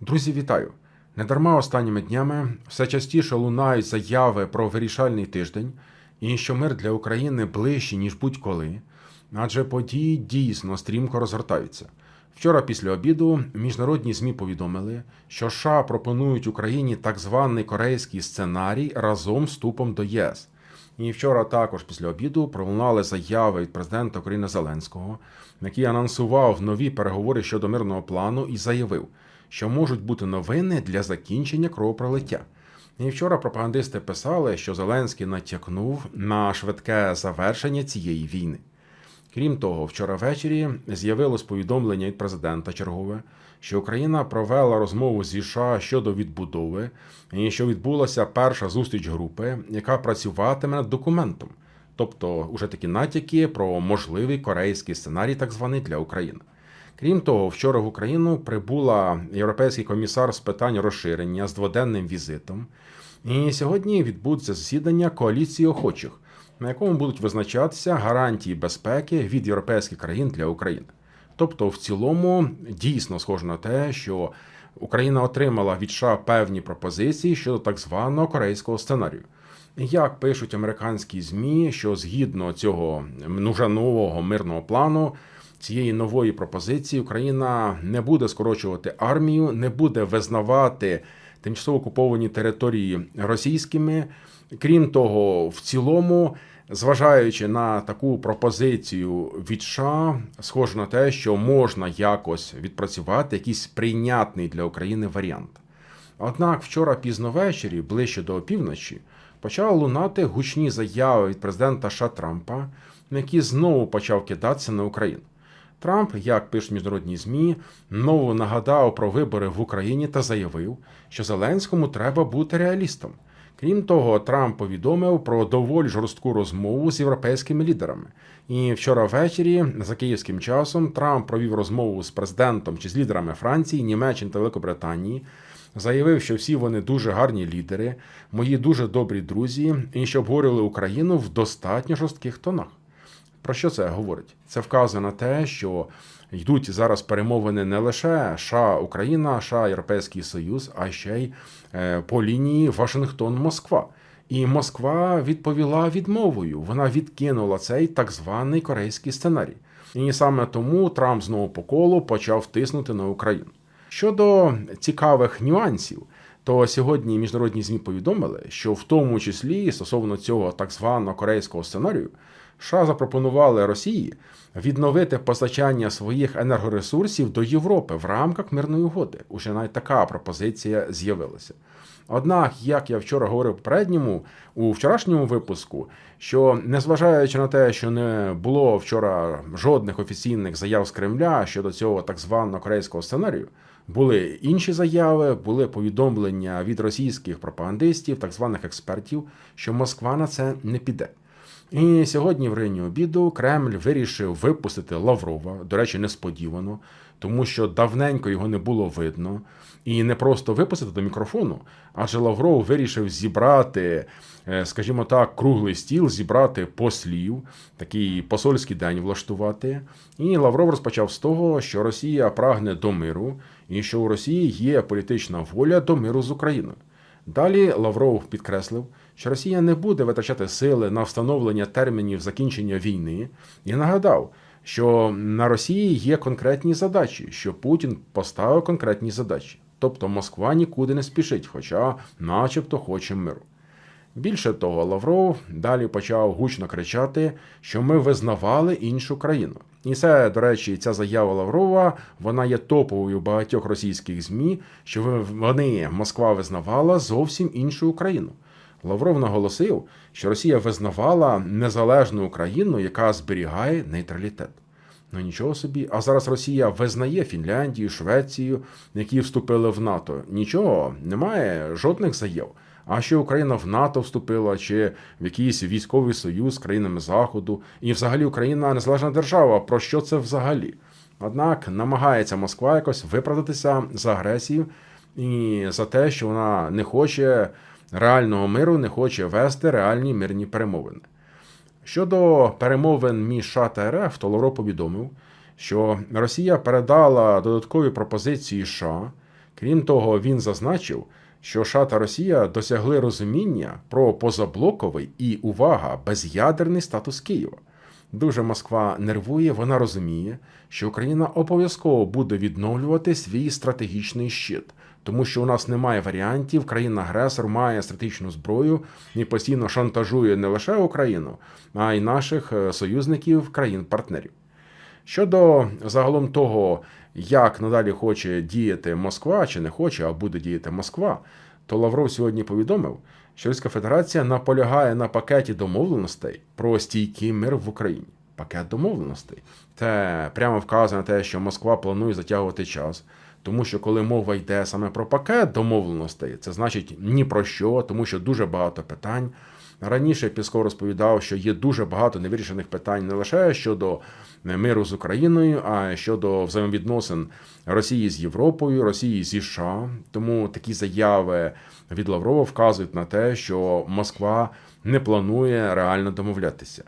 Друзі, вітаю! Недарма останніми днями все частіше лунають заяви про вирішальний тиждень і що мир для України ближчий, ніж будь-коли, адже події дійсно стрімко розгортаються. Вчора після обіду міжнародні ЗМІ повідомили, що США пропонують Україні так званий корейський сценарій разом з вступом до ЄС. І вчора також після обіду пролунали заяви від президента України Зеленського, який анонсував нові переговори щодо мирного плану і заявив, що можуть бути новини для закінчення кровопролиття. І вчора пропагандисти писали, що Зеленський натякнув на швидке завершення цієї війни. Крім того, вчора ввечері з'явилось повідомлення від президента чергове, що Україна провела розмову зі США щодо відбудови, і що відбулася перша зустріч групи, яка працюватиме над документом, тобто уже такі натяки про можливий корейський сценарій, так званий для України. Крім того, вчора в Україну прибула європейський комісар з питань розширення з дводенним візитом. І сьогодні відбудеться засідання коаліції охочих, на якому будуть визначатися гарантії безпеки від європейських країн для України. Тобто, в цілому дійсно схоже на те, що Україна отримала від США певні пропозиції щодо так званого корейського сценарію. Як пишуть американські змі, що згідно цього вже нового мирного плану, цієї нової пропозиції Україна не буде скорочувати армію, не буде визнавати тимчасово окуповані території російськими. Крім того, в цілому, зважаючи на таку пропозицію від США, схоже на те, що можна якось відпрацювати якийсь прийнятний для України варіант. Однак вчора пізно ввечері, ближче до опівночі, почали лунати гучні заяви від президента США Трампа, який знову почав кидатися на Україну. Трамп, як пишуть міжнародні змі, знову нагадав про вибори в Україні та заявив, що Зеленському треба бути реалістом. Крім того, Трамп повідомив про доволі жорстку розмову з європейськими лідерами. І вчора ввечері, за київським часом, Трамп провів розмову з президентом чи з лідерами Франції, Німеччини та Великобританії. Заявив, що всі вони дуже гарні лідери, мої дуже добрі друзі, і що обговорювали Україну в достатньо жорстких тонах. Про що це говорить? Це вказує на те, що йдуть зараз перемовини не лише США, Україна, США, Європейський Союз, а ще й е, по лінії Вашингтон-Москва. І Москва відповіла відмовою. Вона відкинула цей так званий корейський сценарій. І саме тому Трамп знову по колу почав тиснути на Україну. Щодо цікавих нюансів, то сьогодні міжнародні змі повідомили, що в тому числі стосовно цього так званого корейського сценарію. США запропонували Росії відновити постачання своїх енергоресурсів до Європи в рамках мирної угоди. Уже навіть така пропозиція з'явилася. Однак, як я вчора говорив попередньому у вчорашньому випуску, що незважаючи на те, що не було вчора жодних офіційних заяв з Кремля щодо цього так званого корейського сценарію, були інші заяви, були повідомлення від російських пропагандистів, так званих експертів, що Москва на це не піде. І сьогодні в районі обіду Кремль вирішив випустити Лаврова, до речі, несподівано, тому що давненько його не було видно. І не просто випустити до мікрофону, адже Лавров вирішив зібрати, е, скажімо так, круглий стіл, зібрати послів, такий посольський день влаштувати. І Лавров розпочав з того, що Росія прагне до миру, і що у Росії є політична воля до миру з Україною. Далі Лавров підкреслив, що Росія не буде витрачати сили на встановлення термінів закінчення війни, і нагадав, що на Росії є конкретні задачі, що Путін поставив конкретні задачі. Тобто Москва нікуди не спішить, хоча, начебто, хоче миру. Більше того, Лавров далі почав гучно кричати, що ми визнавали іншу країну. І це, до речі, ця заява Лаврова вона є топовою багатьох російських ЗМІ, що вони Москва визнавала зовсім іншу Україну. Лавров наголосив, що Росія визнавала незалежну Україну, яка зберігає нейтралітет. Ну нічого собі. А зараз Росія визнає Фінляндію, Швецію, які вступили в НАТО. Нічого, немає жодних заяв. А що Україна в НАТО вступила, чи в якийсь військовий союз з країнами Заходу, і взагалі Україна незалежна держава. Про що це взагалі? Однак намагається Москва якось виправдатися за агресію і за те, що вона не хоче реального миру, не хоче вести реальні мирні перемовини. Щодо перемовин між США та РФ, то Лавров повідомив, що Росія передала додаткові пропозиції США. Крім того, він зазначив, що США та Росія досягли розуміння про позаблоковий і увага без'ядерний статус Києва. Дуже Москва нервує, вона розуміє, що Україна обов'язково буде відновлювати свій стратегічний щит, тому що у нас немає варіантів. Країна-агресор має стратегічну зброю і постійно шантажує не лише Україну, а й наших е, союзників країн-партнерів. Щодо загалом того, як надалі хоче діяти Москва, чи не хоче, а буде діяти Москва, то Лавров сьогодні повідомив, що Російська Федерація наполягає на пакеті домовленостей про стійкий мир в Україні. Пакет домовленостей. Це прямо вказує на те, що Москва планує затягувати час. Тому що коли мова йде саме про пакет домовленостей, це значить ні про що, тому що дуже багато питань. Раніше Пісков розповідав, що є дуже багато невирішених питань не лише щодо миру з Україною, а щодо взаємовідносин Росії з Європою, Росії зі США. Тому такі заяви від Лаврова вказують на те, що Москва не планує реально домовлятися.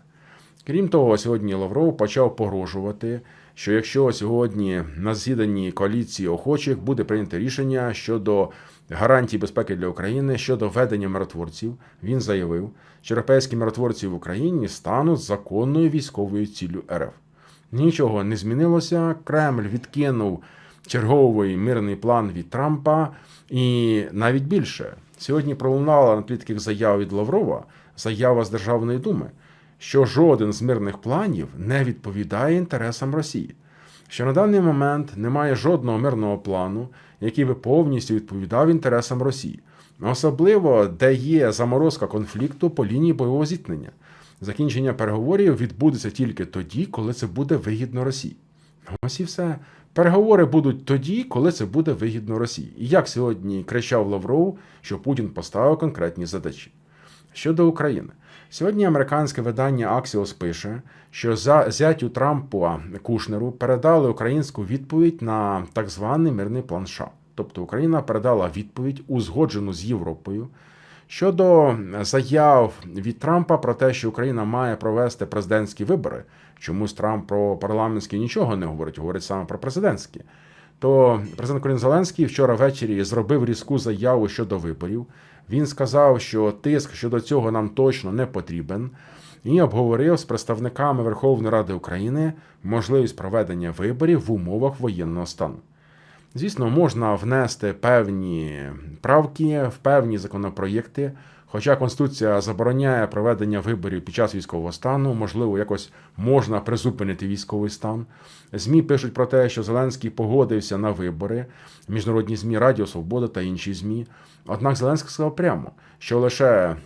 Крім того, сьогодні Лавров почав погрожувати, що якщо сьогодні на засіданні коаліції охочих буде прийнято рішення щодо гарантій безпеки для України щодо ведення миротворців, він заявив, що європейські миротворці в Україні стануть законною військовою ціллю РФ. Нічого не змінилося. Кремль відкинув черговий мирний план від Трампа, і навіть більше сьогодні пролунала на тлі заяв від Лаврова заява з Державної думи, що жоден з мирних планів не відповідає інтересам Росії. Що на даний момент немає жодного мирного плану, який би повністю відповідав інтересам Росії, особливо де є заморозка конфлікту по лінії бойового зіткнення. Закінчення переговорів відбудеться тільки тоді, коли це буде вигідно Росії. Ось і все. Переговори будуть тоді, коли це буде вигідно Росії. І як сьогодні кричав Лавров, що Путін поставив конкретні задачі. Щодо України, сьогодні американське видання Axios пише, що за зятю Трампа Кушнеру передали українську відповідь на так званий мирний план США. Тобто Україна передала відповідь, узгоджену з Європою. Щодо заяв від Трампа про те, що Україна має провести президентські вибори, чомусь Трамп про парламентські нічого не говорить, говорить саме про президентські. То президент України Зеленський вчора ввечері зробив різку заяву щодо виборів. Він сказав, що тиск щодо цього нам точно не потрібен, і обговорив з представниками Верховної Ради України можливість проведення виборів в умовах воєнного стану. Звісно, можна внести певні правки в певні законопроєкти. Хоча Конституція забороняє проведення виборів під час військового стану, можливо, якось можна призупинити військовий стан. ЗМІ пишуть про те, що Зеленський погодився на вибори, міжнародні ЗМІ Радіо Свобода та інші ЗМІ. Однак Зеленський сказав прямо, що лише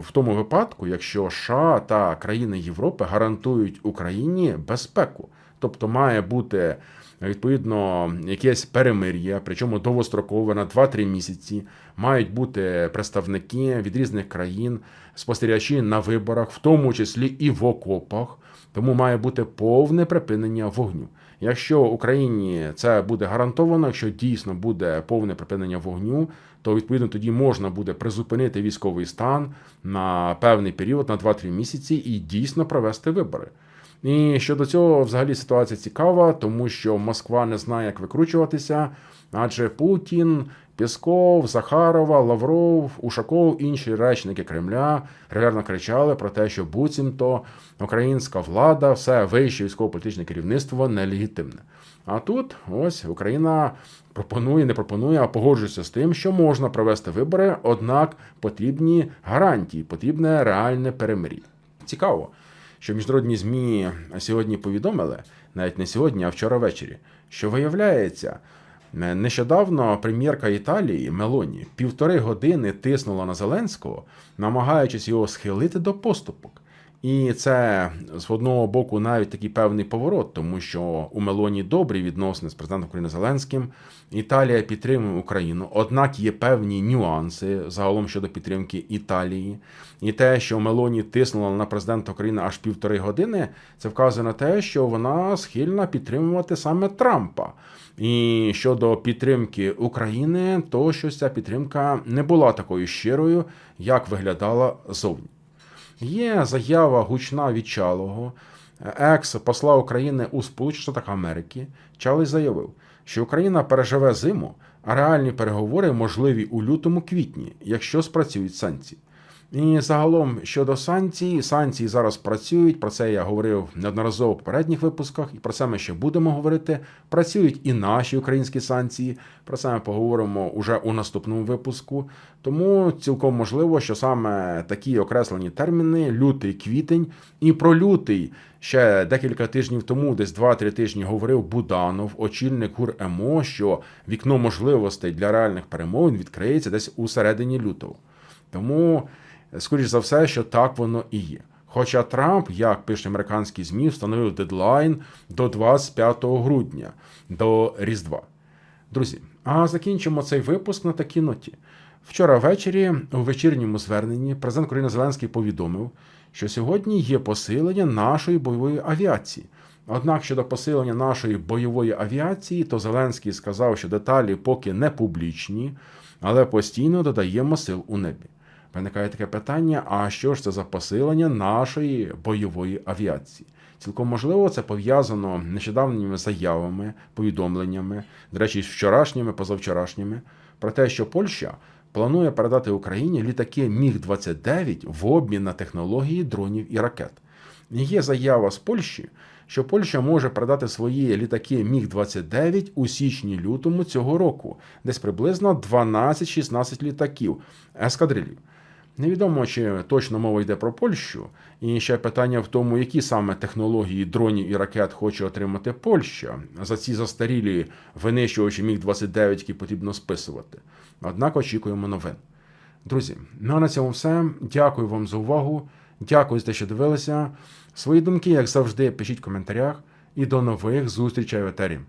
в тому випадку, якщо США та країни Європи гарантують Україні безпеку, тобто має бути відповідно якесь перемир'я, причому довгострокове на 2-3 місяці. Мають бути представники від різних країн, спостерігачі на виборах, в тому числі і в окопах. Тому має бути повне припинення вогню. Якщо Україні це буде гарантовано, якщо дійсно буде повне припинення вогню, то відповідно тоді можна буде призупинити військовий стан на певний період, на 2-3 місяці, і дійсно провести вибори. І щодо цього, взагалі, ситуація цікава, тому що Москва не знає, як викручуватися, адже Путін, Пісков, Захарова, Лавров, Ушаков, інші речники Кремля регулярно кричали про те, що буцімто українська влада, все вище військово-політичне керівництво нелегітимне. А тут ось Україна пропонує, не пропонує, а погоджується з тим, що можна провести вибори, однак потрібні гарантії, потрібне реальне перемир'я. Цікаво що міжнародні ЗМІ сьогодні повідомили, навіть не сьогодні, а вчора ввечері, що виявляється, нещодавно прем'єрка Італії Мелоні півтори години тиснула на Зеленського, намагаючись його схилити до поступок. І це з одного боку навіть такий певний поворот, тому що у Мелоні добрі відносини з президентом України Зеленським. Італія підтримує Україну, однак є певні нюанси загалом щодо підтримки Італії. І те, що Мелоні тиснула на президента України аж півтори години, це вказує на те, що вона схильна підтримувати саме Трампа. І щодо підтримки України, то що ця підтримка не була такою щирою, як виглядала зовні. Є заява гучна від Чалого, екс посла України у Сполучених Штатах Америки. Чалий заявив, що Україна переживе зиму, а реальні переговори можливі у лютому-квітні, якщо спрацюють санкції. І загалом щодо санкцій, санкції зараз працюють. Про це я говорив неодноразово в попередніх випусках, і про це ми ще будемо говорити. Працюють і наші українські санкції. Про це ми поговоримо уже у наступному випуску. Тому цілком можливо, що саме такі окреслені терміни лютий, квітень, і про лютий ще декілька тижнів тому, десь 2-3 тижні, говорив Буданов, очільник ГУР МО, що вікно можливостей для реальних перемовин відкриється десь у середині лютого. Тому скоріш за все, що так воно і є. Хоча Трамп, як пише американські ЗМІ, встановив дедлайн до 25 грудня, до Різдва. Друзі, а закінчимо цей випуск на такій ноті. Вчора ввечері, у вечірньому зверненні, президент України Зеленський повідомив, що сьогодні є посилення нашої бойової авіації. Однак щодо посилення нашої бойової авіації, то Зеленський сказав, що деталі поки не публічні, але постійно додаємо сил у небі. Виникає таке питання: а що ж це за посилення нашої бойової авіації? Цілком можливо, це пов'язано нещодавніми заявами, повідомленнями, до речі, вчорашніми, позавчорашніми, про те, що Польща планує передати Україні літаки Міг-29 в обмін на технології дронів і ракет. Є заява з Польщі, що Польща може передати свої літаки Міг-29 у січні-лютому цього року, десь приблизно 12-16 літаків ескадрилів. Невідомо, чи точно мова йде про Польщу, і ще питання в тому, які саме технології дронів і ракет хоче отримати Польща за ці застарілі винищувачі Міг-29, які потрібно списувати. Однак очікуємо новин. Друзі, ну а на цьому все. Дякую вам за увагу. Дякую за те, що дивилися. Свої думки, як завжди, пишіть в коментарях. І до нових зустрічей в етері.